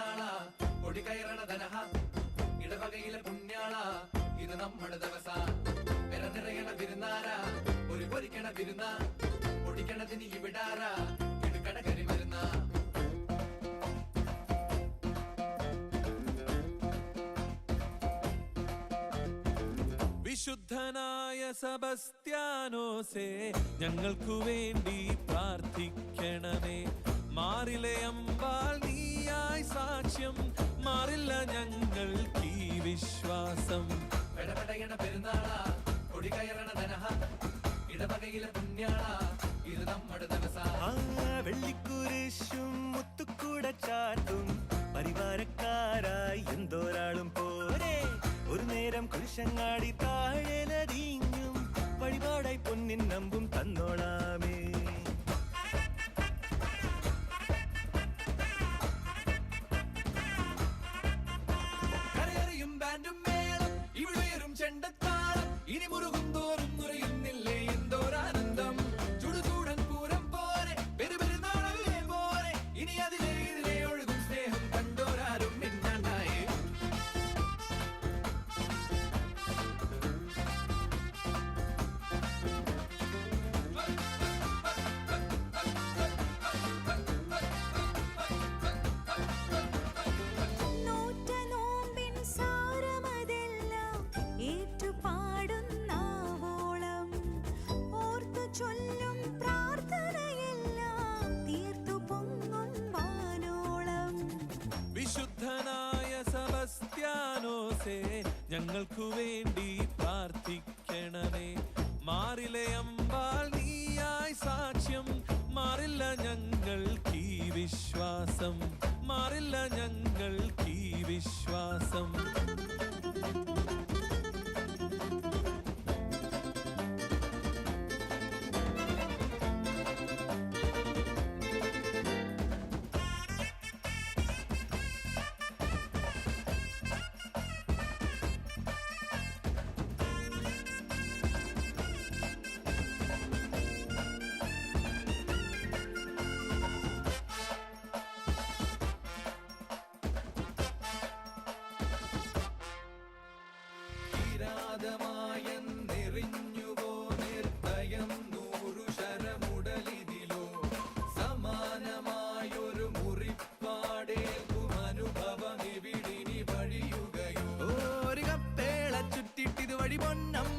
പെരുന്നാളാ കയറണ ധനഹ. ഇടവകയിലെ പുണ്യാള. ഇത് നമ്മുടെ ദിവസ. പിറന്നിറയണ നിറയണ ഒരു പൊരിക്കണ തിരുന്ന പൊടിക്കണതിന് ഇവിടാര. ഇടുക്കട കരി വരുന്ന വിശുദ്ധനായ സബസ്ത്യാനോസേ ഞങ്ങൾക്കു വേണ്ടി പ്രാർത്ഥിക്കണമേ. മാറിലെ അമ്പാൽ സാക്ഷ്യം മാറില്ല ഞങ്ങൾക്ക് ഈ വിശ്വാസം. പെടപെടയണ പെരുന്നാളാ കൊടി കയറണ ധനഹ ഇടവകയിലെ പുണ്യാള ഇത് നമ്മുടെ വെള്ളിക്കുരിശും മുത്തുക്കൂട ചാട്ടും പരിവാരക്കാരായി എന്തോരാളും പോരെ. ഒരു നേരം കുരിശങ്ങാടി ഇവിടെയും താളം. ഇനി മുറുകും തോറും ഞങ്ങൾക്കു വേണ്ടി പ്രാർത്ഥിക്കണമേ. മാറിലെ അമ്പാൽ നീയായി സാക്ഷ്യം. മാറില്ല ഞങ്ങൾക്ക് ഈ വിശ്വാസം. മാറില്ല ഞങ്ങൾക്ക് ഈ വിശ്വാസം. ചുറ്റിട്ടിത്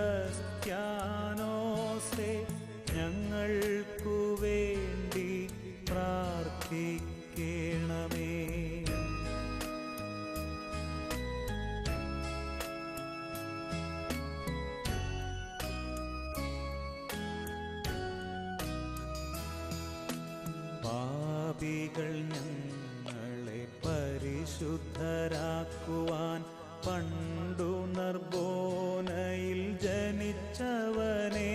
പാപികൾ ഞങ്ങളെ പരിശുദ്ധരാക്കുവാൻ പണ്ടു നർബോനയിൽ ജനിച്ചവനെ.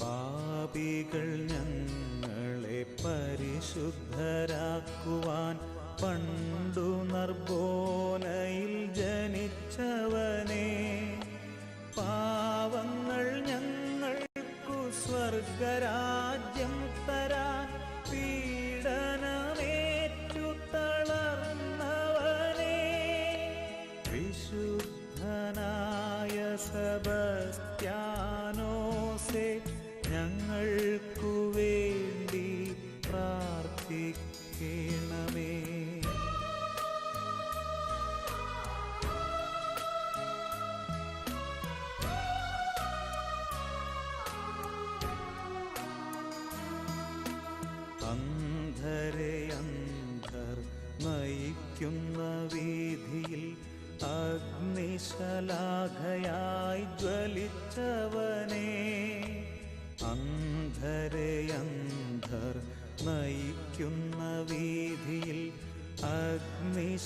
പാപികൾ ഞങ്ങളെ പരിശുദ്ധരാക്കുവാൻ പണ്ടു നർബോനയിൽ ജനിച്ചവനെ. പാവങ്ങൾ സെബസ്ത്യാനോസെ ഞങ്ങൾക്കു വേണ്ടി പ്രാർത്ഥിക്കണമേ. അന്ധരെ അന്ധർ നയിക്കുന്ന വീതിയിൽ അഗ്നിശലാഖയായി ജ്വലിച്ചവനെ അന്ധരെ അന്ധർ നയിക്കുന്ന വീതിയിൽ അഗ്നിശലാഖയായി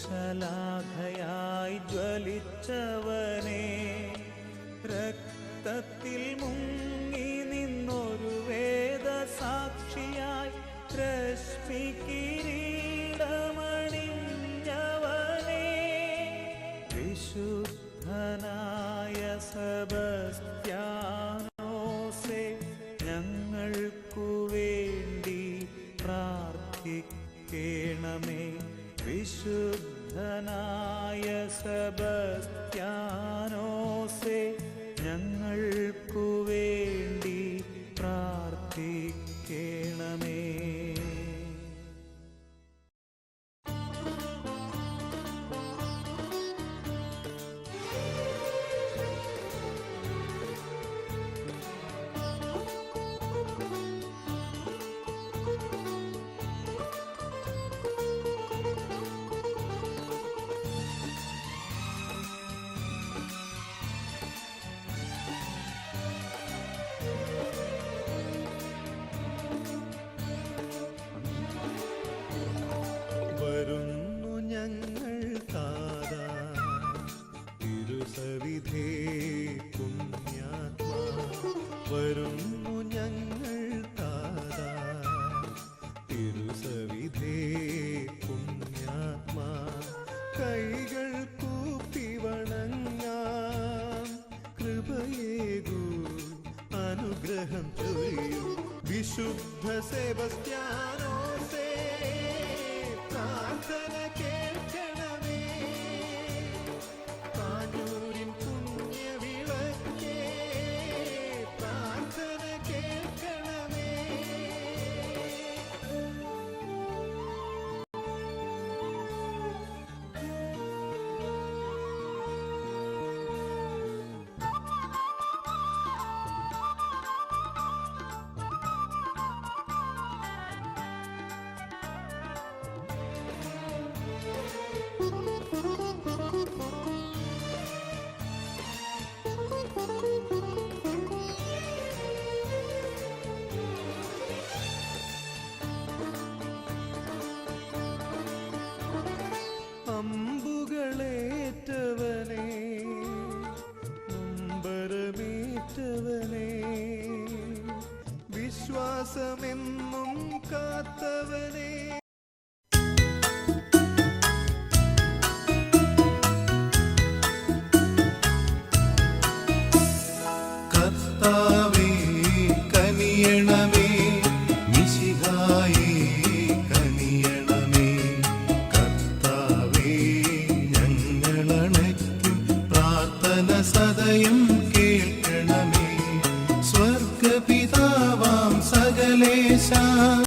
ജ്വലിച്ചവനെ രക്തത്തിൽ മുങ്ങി നിന്നൊരു വേദ സാക്ഷിയായി രശ്മി കിരീടമണിഞ്ഞവനെ വിശുദ്ധനായ സബസ്ത്യാനോസെ വിശുദ്ധ സെബസ്ത്യാനോസേ അമ്പുകളേറ്റവനെ നൊമ്പരമേറ്റവനെ വിശ്വാസമെന്നും കാത്തവനെ